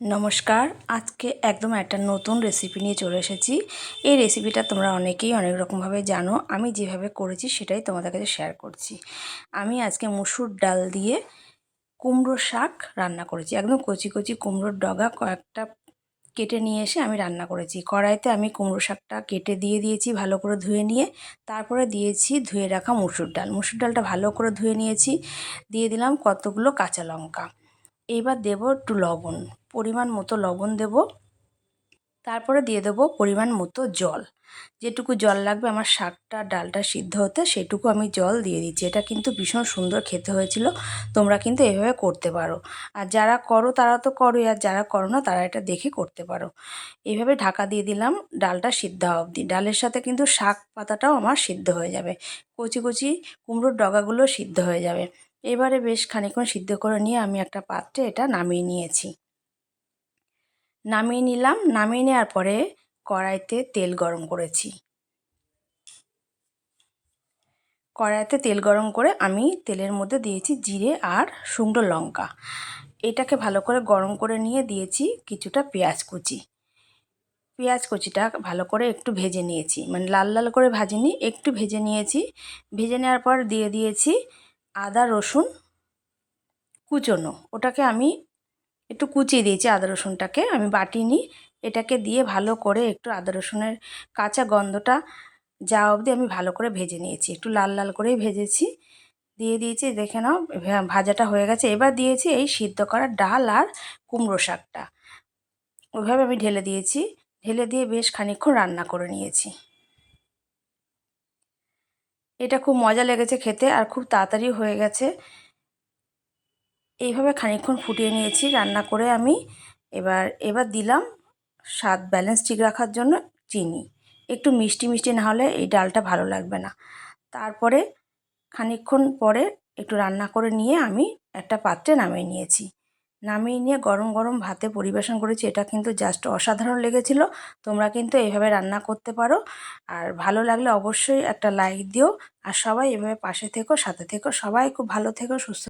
নমস্কার, আজকে একদম একটা নতুন রেসিপি নিয়ে চলে এসেছি। এই রেসিপিটা তোমরা অনেকেই অনেক রকমভাবে জানো, আমি যেভাবে করেছি সেটাই তোমাদের কাছে শেয়ার করছি। আমি আজকে মুসুর ডাল দিয়ে কুমড়ো শাক রান্না করেছি। একদম কচি কচি কুমড়োর ডগা কয়েকটা কেটে নিয়ে এসে আমি রান্না করেছি। কড়াইতে আমি কুমড়ো শাকটা কেটে দিয়ে দিয়েছি ভালো করে ধুয়ে নিয়ে, তারপরে দিয়েছি ধুয়ে রাখা মুসুর ডাল। মুসুর ডালটা ভালো করে ধুয়ে নিয়েছি, দিয়ে দিলাম কতগুলো কাঁচা লঙ্কা। এবার দেব একটু লবণ। পরিমাণ মতো লবণ দেব। তারপরে দিয়ে দেবো পরিমাণ মতো জল। যেটুকু জল লাগবে, আমার শাকটা, ডালটা সিদ্ধ হতে সেটুকু আমি জল দিয়ে দিচ্ছি। এটা কিন্তু ভীষণ সুন্দর খেতে হয়েছিল। তোমরা কিন্তু এভাবে করতে পারো। আর যারা করো, তারা তো করোই। আর যারা করো না, তারা এটা দেখে করতে পারো। এইভাবে ঢাকা দিয়ে দিলাম, ডালটা সিদ্ধ অবধি। ডালের সাথে কিন্তু শাক পাতাটাও আমার সিদ্ধ হয়ে যাবে। কচি কচি কুমড়োর ডগাগুলো সিদ্ধ হয়ে যাবে। এবারে বেশ খানিক্ষণ সিদ্ধ করে নিয়ে আমি একটা পাত্রে এটা নামিয়ে নিয়েছি। নামিয়ে নিলাম। নামিয়ে নেওয়ার পরে কড়াইতে তেল গরম করেছি। কড়াইতে তেল গরম করে আমি তেলের মধ্যে দিয়েছি জিরে আর শুকনো লঙ্কা। এটাকে ভালো করে গরম করে নিয়ে দিয়েছি কিছুটা পেঁয়াজ কুচি। পেঁয়াজ কুচিটা ভালো করে একটু ভেজে নিয়েছি। মানে লাল লাল করে ভাজিনি, একটু ভেজে নিয়েছি। ভেজে নেওয়ার পর দিয়ে দিয়েছি আদা রসুন কুচোনো। ওটাকে আমি একটু কুচিয়ে দিয়েছি আদা রসুনটাকে, আমি বাটিনি। এটাকে দিয়ে ভালো করে একটু আদা রসুনের কাঁচা গন্ধটা যা অবধি আমি ভালো করে ভেজে নিয়েছি। একটু লাল লাল করেই ভেজেছি। দিয়ে দিয়েছি, দেখে নাও ভাজাটা হয়ে গেছে। এবার দিয়েছি এই সিদ্ধ করা ডাল আর কুমড়ো শাকটা। ওইভাবে আমি ঢেলে দিয়েছি। ঢেলে দিয়ে বেশ খানিক্ষণ রান্না করে নিয়েছি। এটা খুব মজা লেগেছে খেতে আর খুব তাড়াতাড়ি হয়ে গেছে। এইভাবে খানিকক্ষণ ফুটিয়ে নিয়েছি, রান্না করে আমি এবার এবার দিলাম স্বাদ ব্যালেন্স ঠিক রাখার জন্য চিনি। একটু মিষ্টি মিষ্টি না হলে এই ডালটা ভালো লাগবে না। তারপরে খানিকক্ষণ পরে একটু রান্না করে নিয়ে আমি একটা পাত্রে নামিয়ে নিয়েছি। নামিয়ে নিয়ে গরম গরম ভাতে পরিবেশন করেছি, এটা কিন্তু জাস্ট অসাধারণ লেগেছিল। তোমরা কিন্তু এইভাবে রান্না করতে পারো। আর ভালো লাগলে অবশ্যই একটা লাইক দিও। আর সবাই এভাবে পাশে থেকো, সাথে থেকো। সবাই খুব ভালো থেকো, সুস্থ